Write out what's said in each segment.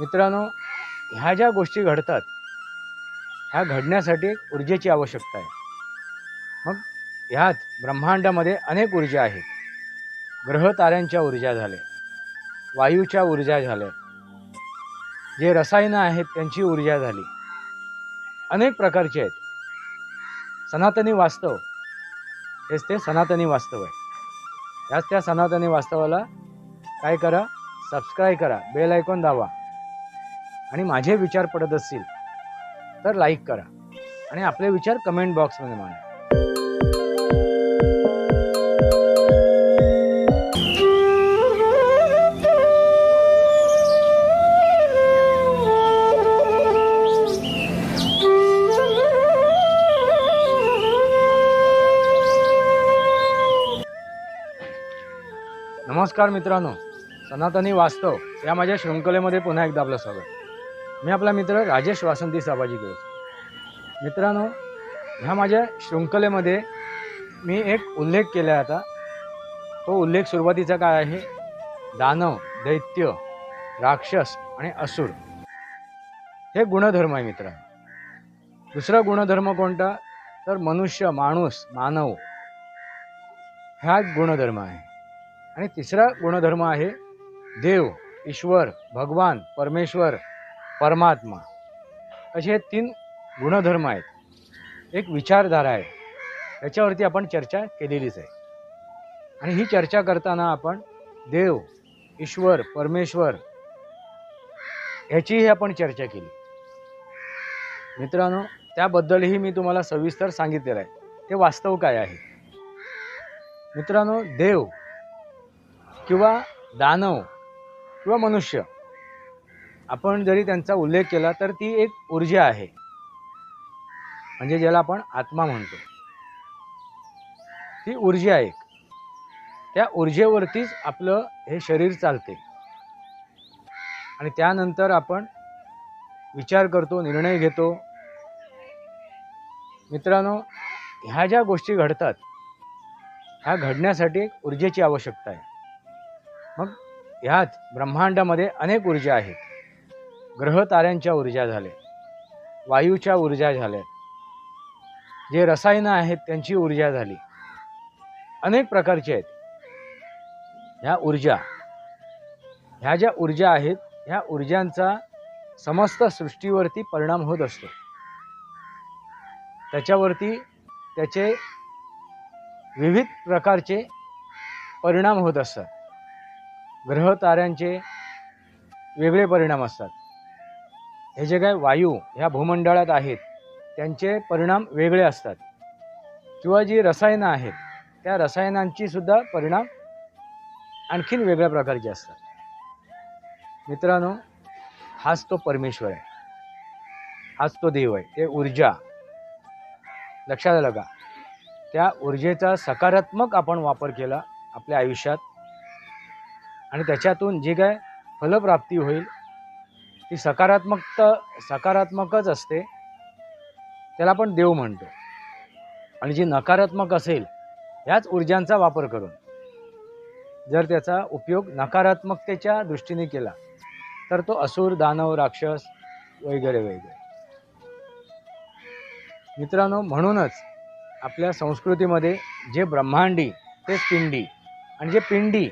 मित्रांनो ह्या ज्या गोष्टी घडतात ह्या घडण्यासाठी एक ऊर्जेची आवश्यकता आहे. मग ह्यात ब्रह्मांडामध्ये अनेक ऊर्जा आहेत. ग्रह ताऱ्यांच्या ऊर्जा झाल्या वायूच्या ऊर्जा झाल्या जे रसायनं आहेत त्यांची ऊर्जा झाली. अनेक प्रकारचे आहेत. सनातनी वास्तव हेच ते सनातनी वास्तव आहे. ह्याच त्या सनातनी वास्तवाला काय करा सबस्क्राईब करा बेल ऐकून दावा आणि माझे विचार पडत असतील तर लाईक करा. आणि आपले विचार कमेंट बॉक्समध्ये मांडा. नमस्कार मित्रांनो. सनातनी वास्तव या माझ्या शृंखलेमध्ये पुन्हा एकदा आपलं स्वागत. मी आपला मित्र राजेश वासंती साबाजी करत. मित्रांनो ह्या माझ्या शृंखलेमध्ये मी एक उल्लेख केला आहे आता. तो उल्लेख सुरुवातीचा काय आहे? दानव दैत्य राक्षस आणि असुर. हे गुणधर्म आहे मित्रांनो दुसरा गुणधर्म कोणता? तर मनुष्य माणूस मानव. हा एक गुणधर्म आहे. आणि तिसरा गुणधर्म आहे देव ईश्वर भगवान परमेश्वर. परमात्मा. असे हे तीन गुणधर्म आहेत. एक विचारधारा आहे. याच्यावरती आपण चर्चा केलेलीच आहे. आणि ही चर्चा करताना आपण देव ईश्वर परमेश्वर ह्याचीही आपण चर्चा केली. मित्रांनो त्याबद्दलही मी तुम्हाला सविस्तर सांगितलेलं आहे. ते वास्तव काय आहे? मित्रांनो देव किंवा दानव किंवा मनुष्य आपण जरी त्यांचा उल्लेख केला तर ती एक ऊर्जा आहे. म्हणजे ज्याला आपण आत्मा म्हणतो. ती ऊर्जा आहे एक. त्या ऊर्जेवरतीच आपलं हे शरीर चालते. आणि त्यानंतर आपण विचार करतो निर्णय घेतो. मित्रांनो ह्या ज्या गोष्टी घडतात ह्या घडण्यासाठी एक ऊर्जेची आवश्यकता आहे. मग ह्यात ब्रह्मांडामध्ये अनेक ऊर्जा आहेत. ग्रह ताऱ्यांच्या ऊर्जा झाल्या वायूच्या ऊर्जा झाल्या. जे रसायनं आहेत त्यांची ऊर्जा झाली. अनेक प्रकारचे आहेत. ह्या ऊर्जा ह्या ज्या ऊर्जा आहेत ह्या ऊर्जांचा समस्त सृष्टीवरती परिणाम होत असतो. त्याच्यावरती त्याचे विविध प्रकारचे परिणाम होत असतात. ग्रह ताऱ्यांचे वेगळे परिणाम असतात. हे जे काय वायू ह्या भूमंडळात आहेत त्यांचे परिणाम वेगळे असतात. किंवा जी रसायनं आहेत त्या रसायनांची सुद्धा परिणाम आणखीन वेगळ्या प्रकारचे असतात. मित्रांनो हाच तो परमेश्वर आहे. हाच तो देव आहे. ते ऊर्जा. लक्षात आलं का? त्या ऊर्जेचा सकारात्मक आपण वापर केला आपल्या आयुष्यात. आणि त्याच्यातून जी काय फलप्राप्ती होईल ती सकारात्मक सकारात्मकच असते. त्याला आपण देव म्हणतो. आणि जी नकारात्मक असेल ह्याच ऊर्जांचा वापर करून. जर त्याचा उपयोग नकारात्मकतेच्या दृष्टीने केला तर तो असुर दानव राक्षस वगैरे वगैरे. मित्रांनो म्हणूनच आपल्या संस्कृतीमध्ये जे ब्रह्मांडी तेच पिंडी. आणि जे पिंडी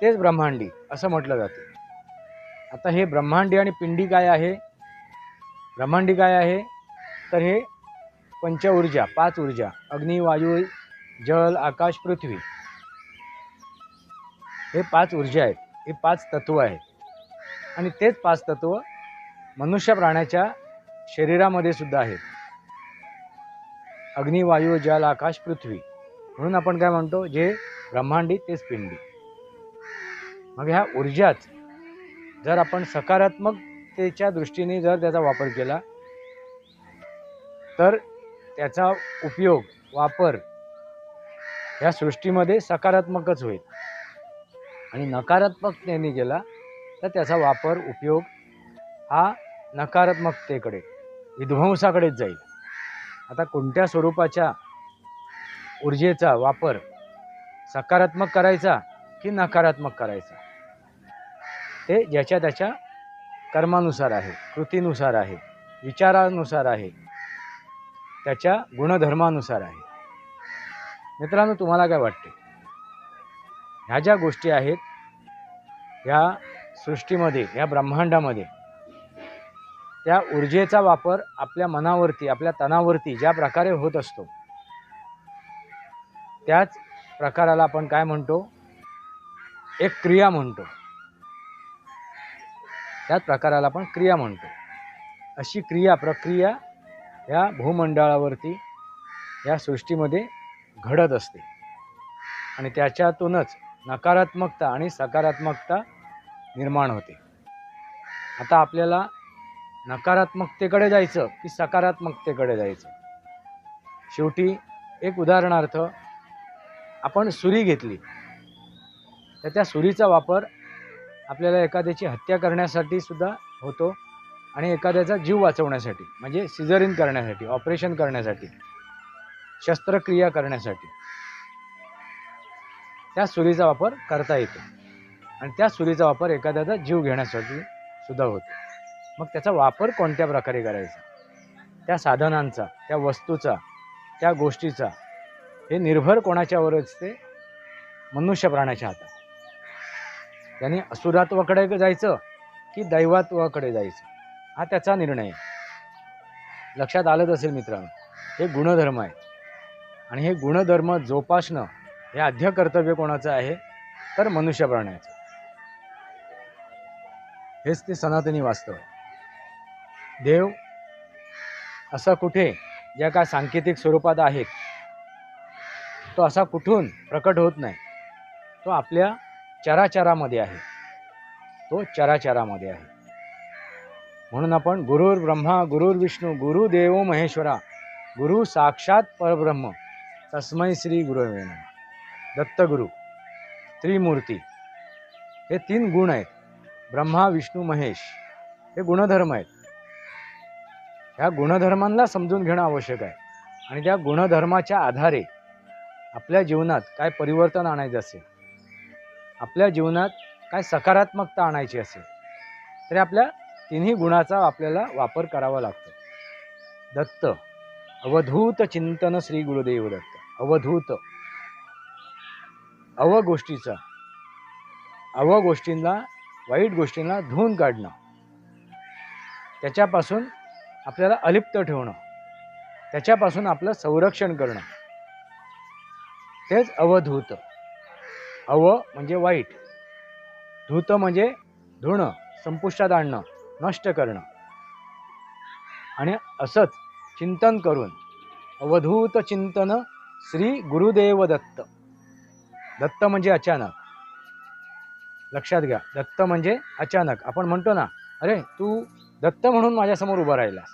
तेच ब्रह्मांडी असं म्हटलं जातं. आता हे ब्रह्मांडी आणि पिंडी काय आहे. ब्रह्मांडी काय आहे. तर हे पंच ऊर्जा पाच ऊर्जा अग्नी वायू जल आकाश पृथ्वी हे पाच ऊर्जा आहेत. हे पाच तत्व आहेत. आणि तेच पाच तत्व मनुष्य प्राण्याच्या शरीरामध्ये सुद्धा आहेत. अग्नी वायू जल आकाश पृथ्वी म्हणून आपण काय म्हणतो? जे ब्रह्मांडी तेच पिंडी. मग ह्या ऊर्जाच जर आपण सकारात्मकतेच्या दृष्टीने जर त्याचा वापर केला तर त्याचा उपयोग वापर ह्या सृष्टीमध्ये सकारात्मकच होईल. आणि नकारात्मकतेने केला तर त्याचा वापर उपयोग हा नकारात्मकतेकडे विध्वंसाकडेच जाईल. आता कोणत्या स्वरूपाच्या ऊर्जेचा वापर सकारात्मक करायचा की नकारात्मक करायचा? ते ज्याच्या त्याच्या कर्मानुसार आहे कृतीनुसार आहे विचारानुसार आहे त्याच्या गुणधर्मानुसार आहे. मित्रांनो तुम्हाला काय वाटते? ह्या ज्या गोष्टी आहेत ह्या सृष्टीमध्ये या ब्रह्मांडामध्ये त्या ऊर्जेचा वापर आपल्या मनावरती आपल्या तणावरती ज्या प्रकारे होत असतो त्याच प्रकाराला आपण काय म्हणतो? एक क्रिया म्हणतो. त्याच प्रकाराला आपण क्रिया म्हणतो. अशी क्रिया प्रक्रिया या भूमंडळावरती या सृष्टीमध्ये घडत असते. आणि त्याच्यातूनच नकारात्मकता आणि सकारात्मकता निर्माण होते. आता आपल्याला नकारात्मकतेकडे जायचं की सकारात्मकतेकडे जायचं? शेवटी एक उदाहरणार्थ आपण सुरी घेतली. तर त्या सुरीचा वापर आपल्याला एखाद्याची हत्या करण्यासाठी सुद्धा होतो आणि एखाद्याचा जीव वाचवण्यासाठी म्हणजे सिझरिन करण्यासाठी ऑपरेशन करण्यासाठी शस्त्रक्रिया करण्यासाठी. त्या सुरीचा वापर करता येतो. आणि त्या सुरीचा वापर एखाद्याचा जीव घेण्यासाठी सुद्धा होतो. मग त्याचा वापर कोणत्या प्रकारे करायचा? त्या साधनांचा त्या वस्तूचा त्या गोष्टीचा हे निर्भर कोणाच्यावर असते? मनुष्य प्राण्याच्या हातात. त्यांनी असुरात्वाकडे जायचं की दैवात्वाकडे जायचं? हा त्याचा निर्णय आहे. लक्षात आलंच असेल मित्रांनो हे गुणधर्म आहेत. आणि हे गुणधर्म जोपासणं हे आद्य कर्तव्य कोणाचं आहे? तर मनुष्य प्राण्याचं. हेच ते सनातनी वास्तव देव असं कुठे ज्या का सांकेतिक स्वरूपात आहेत तो असा कुठून प्रकट होत नाही. तो आपल्या चराचरामध्ये आहे. तो चराचरामध्ये आहे. म्हणून आपण गुरुर ब्रह्मा गुरुर विष्णू गुरुदेव महेश्वरा गुरु साक्षात परब्रह्म तस्मै श्री गुरुवे दत्तगुरु त्रिमूर्ती हे तीन गुण आहेत. ब्रह्मा विष्णू महेश हे गुणधर्म आहेत. ह्या गुणधर्मांना समजून घेणं आवश्यक आहे. आणि त्या गुणधर्माच्या आधारे आपल्या जीवनात काय परिवर्तन आणायचं असेल आपल्या जीवनात काय सकारात्मकता आणायची असेल तरी आपल्या तिन्ही गुणाचा आपल्याला वापर करावा लागतो. दत्त अवधूत चिंतन श्री गुरुदेव दत्त. अवधूत. अव गोष्टीचा. अव गोष्टींना वाईट गोष्टींना धुवून काढणं. त्याच्यापासून आपल्याला अलिप्त ठेवणं. त्याच्यापासून आपलं संरक्षण करणं. तेच अवधूत. अव म्हणजे वाईट. धूत म्हणजे धुणं संपुष्टात आणणं नष्ट करणं. आणि असंच चिंतन करून अवधूत चिंतन श्री गुरुदेव दत्त. दत्त म्हणजे अचानक. लक्षात घ्या दत्त म्हणजे अचानक. आपण म्हणतो ना अरे तू दत्त म्हणून माझ्यासमोर उभा राहिलास.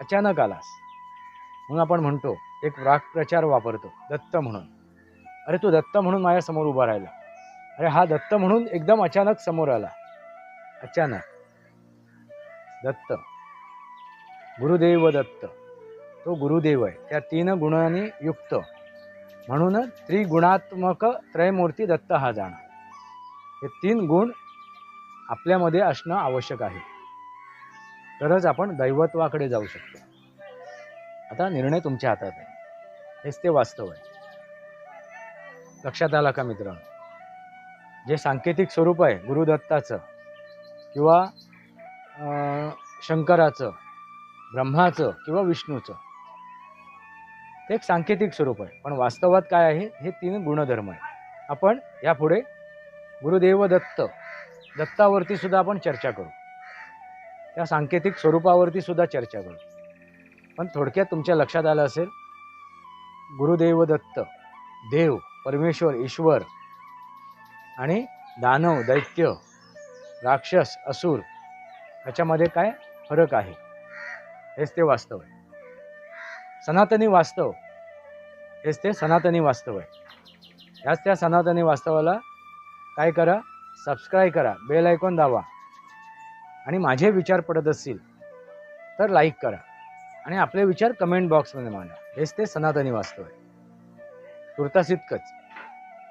अचानक आलास. म्हणून आपण म्हणतो एक वाक्प्रचार वापरतो दत्त म्हणून. अरे तो दत्त म्हणून माझ्यासमोर उभा राहिला. अरे हा दत्त म्हणून एकदम अचानक समोर आला. अचानक. दत्त. गुरुदेव दत्त. तो गुरुदेव आहे. त्या तीन गुणांनी युक्त. म्हणून त्रिगुणात्मक त्रयमूर्ती दत्त हा जाणं हे तीन गुण आपल्यामध्ये असणं आवश्यक आहे. तरच आपण दैवत्वाकडे जाऊ शकतो. आता निर्णय तुमच्या हातात आहे. हेच ते वास्तव आहे. लक्षात आला का मित्र? जे सांकेतिक स्वरूप आहे गुरुदत्ताचं किंवा शंकराचं ब्रह्माचं किंवा विष्णूचं ते एक सांकेतिक स्वरूप आहे. पण वास्तवात काय आहे? हे तीन गुणधर्म आहे आपण यापुढे गुरुदेव दत्त दत्तावरती सुद्धा आपण चर्चा करू. त्या सांकेतिक स्वरूपावरती सुद्धा चर्चा करू. पण थोडक्यात तुमच्या लक्षात आलं असेल गुरुदेव दत्त देव परमेश्वर ईश्वर आणि दानव दैत्य राक्षस असुर याच्यामध्ये काय फरक आहे? हेच ते वास्तव आहे. सनातनी वास्तव हेच ते सनातनी वास्तव आहे. ह्याच त्या सनातनी वास्तवाला काय करा? सबस्क्राईब करा. बेल ऐकून दावा आणि माझे विचार पडत असतील तर लाईक करा. आणि आपले विचार कमेंट बॉक्समध्ये मांडा. हेच ते सनातनी वास्तव आहे. तुर्तास इतकंच